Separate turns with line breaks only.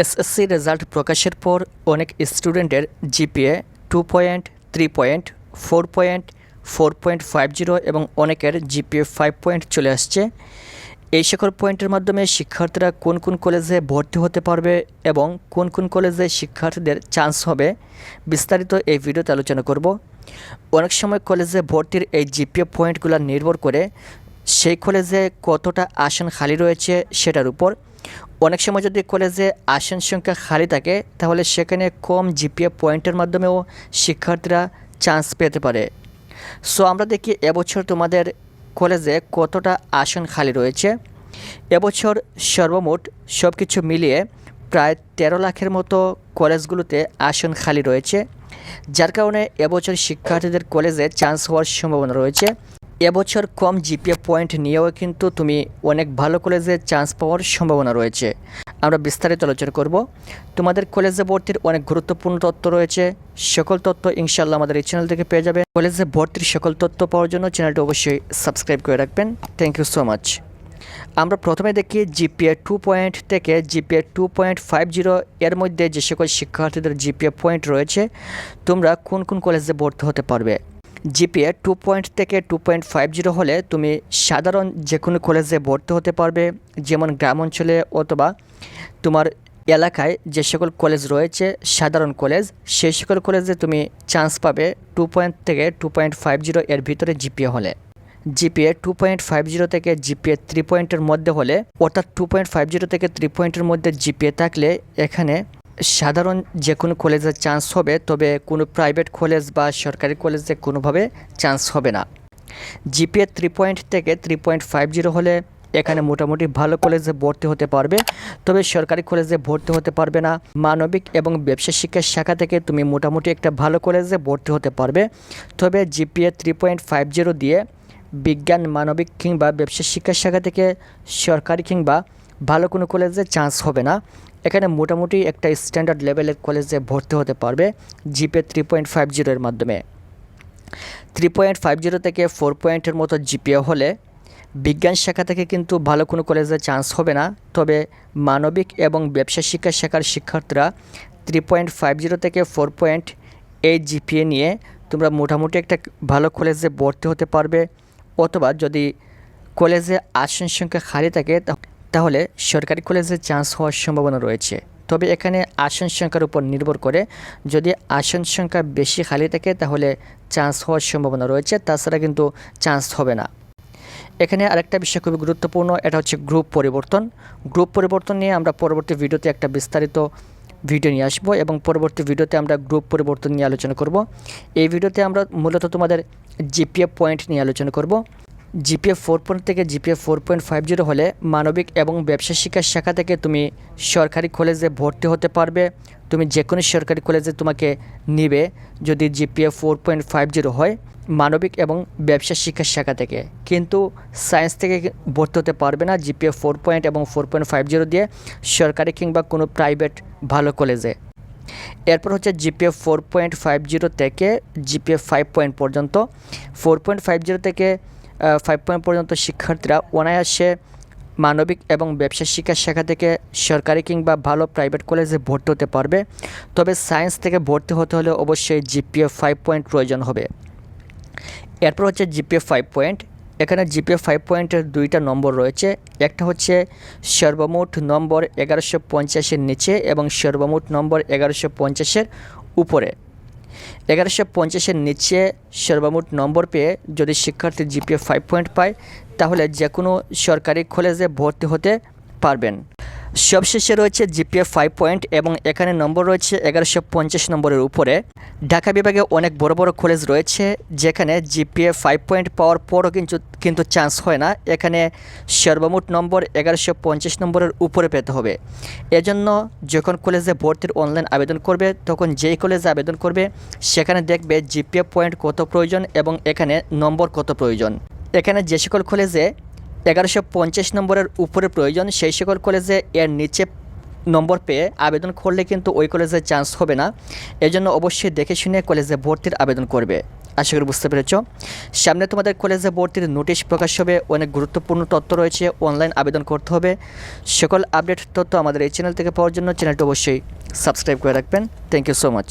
SSC result প্রকাশের পর অনেক স্টুডেন্টের GPA two point three point four point four point five zero এবং অনেকের জিপিএ ফাইভ পয়েন্ট চলে আসছে। এই সকল পয়েন্টের মাধ্যমে শিক্ষার্থীরা কোন কোন কলেজে ভর্তি হতে পারবে এবং কোন কোন কলেজে শিক্ষার্থীদের চান্স হবে, বিস্তারিত এই ভিডিওতে আলোচনা করব। অনেক সময় কলেজে ভর্তির এই জিপিএ পয়েন্টগুলো নির্ভর করে সেই কলেজে কতটা আসন খালি রয়েছে সেটার উপর। অনেক সময় যদি কলেজে আসন সংখ্যা খালি থাকে, তাহলে সেখানে কম জিপিএ পয়েন্টের মাধ্যমেও শিক্ষার্থীরা চান্স পেতে পারে। সো আমরা দেখি এবছর তোমাদের কলেজে কতটা আসন খালি রয়েছে। এবছর সর্বমোট সব কিছু মিলিয়ে প্রায় তেরো লাখের মতো কলেজগুলোতে আসন খালি রয়েছে, যার কারণে এবছর শিক্ষার্থীদের কলেজে চান্স হওয়ার সম্ভাবনা রয়েছে। এবছর কম জিপিএ পয়েন্ট নিয়েও কিন্তু তুমি অনেক ভালো কলেজে চান্স পাওয়ার সম্ভাবনা রয়েছে। আমরা বিস্তারিত আলোচনা করব। তোমাদের কলেজে ভর্তির অনেক গুরুত্বপূর্ণ তথ্য রয়েছে। সকল তথ্য ইনশাল্লাহ আমাদের এই চ্যানেল থেকে পেয়ে যাবে। কলেজে ভর্তির সকল তথ্য পাওয়ার জন্য চ্যানেলটি অবশ্যই সাবস্ক্রাইব করে রাখবেন। থ্যাংক ইউ সো মাচ আমরা প্রথমে দেখি জিপিএ টু পয়েন্ট থেকে GPA two point five zero এর মধ্যে যে সকল শিক্ষার্থীদের জিপিএ পয়েন্ট রয়েছে, তোমরা কোন কোন কলেজে ভর্তি হতে পারবে? জিপিএ টু পয়েন্ট থেকে টু পয়েন্ট ফাইভ জিরো হলে তুমি সাধারণ যে কোনো কলেজে ভর্তি হতে পারবে। যেমন গ্রাম অঞ্চলে অথবা তোমার এলাকায় যে সকল কলেজ রয়েছে, সাধারণ কলেজ সেই সকল কলেজে তুমি চান্স পাবে টু পয়েন্ট থেকে টু পয়েন্ট ফাইভ জিরো এর ভিতরে জিপিএ হলে। GPA two point five zero থেকে জিপিএ থ্রি পয়েন্টের মধ্যে হলে, অর্থাৎ টু পয়েন্ট ফাইভ জিরো থেকে থ্রি পয়েন্টের মধ্যে জিপিএ থাকলে এখানে সাধারণ যে কোনো কলেজে চান্স হবে, তবে কোনো প্রাইভেট কলেজ বা সরকারি কলেজে কোনোভাবে চান্স হবে না। জিপিএ থ্রি পয়েন্ট থেকে থ্রি পয়েন্ট ফাইভ জিরো হলে এখানে মোটামুটি ভালো কলেজে ভর্তি হতে পারবে, তবে সরকারি কলেজে ভর্তি হতে পারবে না। মানবিক এবং ব্যবসা শিক্ষার শাখা থেকে তুমি মোটামুটি একটা ভালো কলেজে ভর্তি হতে পারবে, তবে GPA three point five zero দিয়ে বিজ্ঞান, মানবিক কিংবা ব্যবসা শিক্ষার শাখা থেকে সরকারি কিংবা ভালো কোনো কলেজে চান্স হবে না। এখানে মোটামুটি একটা স্ট্যান্ডার্ড লেভেলের কলেজে ভর্তি হতে পারবে, জিপে থ্রি পয়েন্ট ফাইভ জিরোর মাধ্যমে। থ্রি পয়েন্ট ফাইভ জিরো থেকে ফোর পয়েন্টের মতো জিপিএ হলে বিজ্ঞান শাখা থেকে কিন্তু ভালো কোনো কলেজে চান্স হবে না। তবে মানবিক এবং ব্যবসা শিক্ষা শাখার শিক্ষার্থীরা থ্রি পয়েন্ট ফাইভ জিরো থেকে ফোর পয়েন্ট এইট জিপিএ নিয়ে তোমরা মোটামুটি একটা ভালো কলেজে ভর্তি হতে পারবে। অথবা যদি কলেজে আসন সংখ্যা খালি থাকে তাহলে সরকারি কলেজে চান্স হওয়ার সম্ভাবনা রয়েছে। তবে এখানে আসন সংখ্যার উপর নির্ভর করে যদি আসন সংখ্যা বেশি খালি থাকে তাহলে চান্স হওয়ার সম্ভাবনা রয়েছে, তাছাড়া কিন্তু চান্স হবে না। এখানে আরেকটা বিষয় খুবই গুরুত্বপূর্ণ, এটা হচ্ছে গ্রুপ পরিবর্তন। গ্রুপ পরিবর্তন নিয়ে আমরা পরবর্তী ভিডিওতে একটা বিস্তারিত ভিডিও নিয়ে আসব এবং পরবর্তী ভিডিওতে আমরা গ্রুপ পরিবর্তন নিয়ে আলোচনা করব। এই ভিডিওতে আমরা মূলত তোমাদের জিপিএফ পয়েন্ট নিয়ে আলোচনা করব। জিপিএফ ফোর পয়েন্ট থেকে GPA four point five zero হলে মানবিক এবং ব্যবসা শিক্ষার শাখা থেকে তুমি সরকারি কলেজে ভর্তি হতে পারবে। তুমি যে কোনো সরকারি কলেজে তোমাকে নিবে যদি GPA four point five zero হয় মানবিক এবং ব্যবসা শিক্ষার শাখা থেকে। কিন্তু সায়েন্স থেকে ভর্তি হতে পারবে না জিপিএফ ফোর পয়েন্ট এবং ফোর পয়েন্ট ফাইভ জিরো দিয়ে সরকারি কিংবা কোনো প্রাইভেট ভালো কলেজে। এরপর হচ্ছে GPA four point five zero থেকে জিপিএফ ফাইভ পয়েন্ট পর্যন্ত। ফোর পয়েন্ট ফাইভ জিরো থেকে ফাইভ পয়েন্ট পর্যন্ত শিক্ষার্থীরা অনায়াসে মানবিক এবং ব্যবসা শিক্ষা শাখা থেকে সরকারি কিংবা ভালো প্রাইভেট কলেজে ভর্তি হতে পারবে। তবে সায়েন্স থেকে ভর্তি হতে হলে অবশ্যই জিপিএফ ফাইভ পয়েন্ট প্রয়োজন হবে। এরপর হচ্ছে জিপিএফ ফাইভ পয়েন্ট এখানে জিপিএফ ফাইভ পয়েন্টের দুইটা নম্বর রয়েছে। একটা হচ্ছে সর্বমোট নম্বর এগারোশো পঞ্চাশের নিচে এবং সর্বমোট নম্বর এগারোশো পঞ্চাশের উপরে। এগারোশো পঞ্চাশের নিচে সর্বমোট নম্বর পেয়ে যদি শিক্ষার্থী জিপিএ ফাইভ পয়েন্ট পায়, তাহলে যে কোনো সরকারি কলেজে ভর্তি হতে পারবেন। সবশেষে রয়েছে জিপিএফ ফাইভ পয়েন্ট এবং এখানে নম্বর রয়েছে এগারোশো পঞ্চাশ নম্বরের উপরে। ঢাকা বিভাগে অনেক বড় বড় কলেজ রয়েছে, যেখানে জিপিএফ ফাইভ পয়েন্ট পাওয়ার পরও কিন্তু কিন্তু চান্স হয় না। এখানে সর্বমোট নম্বর এগারোশো পঞ্চাশ নম্বরের উপরে পেতে হবে। এজন্য যখন কলেজে ভর্তির অনলাইন আবেদন করবে, তখন যেই কলেজে আবেদন করবে, সেখানে দেখবে জিপিএফ পয়েন্ট কত প্রয়োজন এবং এখানে নম্বর কত প্রয়োজন। এখানে যে সকল কলেজে এগারোশো পঞ্চাশ নম্বরের উপরে প্রয়োজন। সেই সকল কলেজে এর নিচে নম্বর পেয়ে আবেদন করলে কিন্তু ওই কলেজে চান্স হবে না। এজন্য অবশ্যই দেখে শুনে কলেজে ভর্তির আবেদন করবে। আশা করি বুঝতে পেরেছ? সামনে তোমাদের কলেজে ভর্তির নোটিশ প্রকাশ হবে। অনেক গুরুত্বপূর্ণ তথ্য রয়েছে। অনলাইন আবেদন করতে হবে। সকল আপডেট তথ্য আমাদের এই চ্যানেল থেকে পাওয়ার জন্য চ্যানেলটি অবশ্যই সাবস্ক্রাইব করে রাখবেন। Thank you so much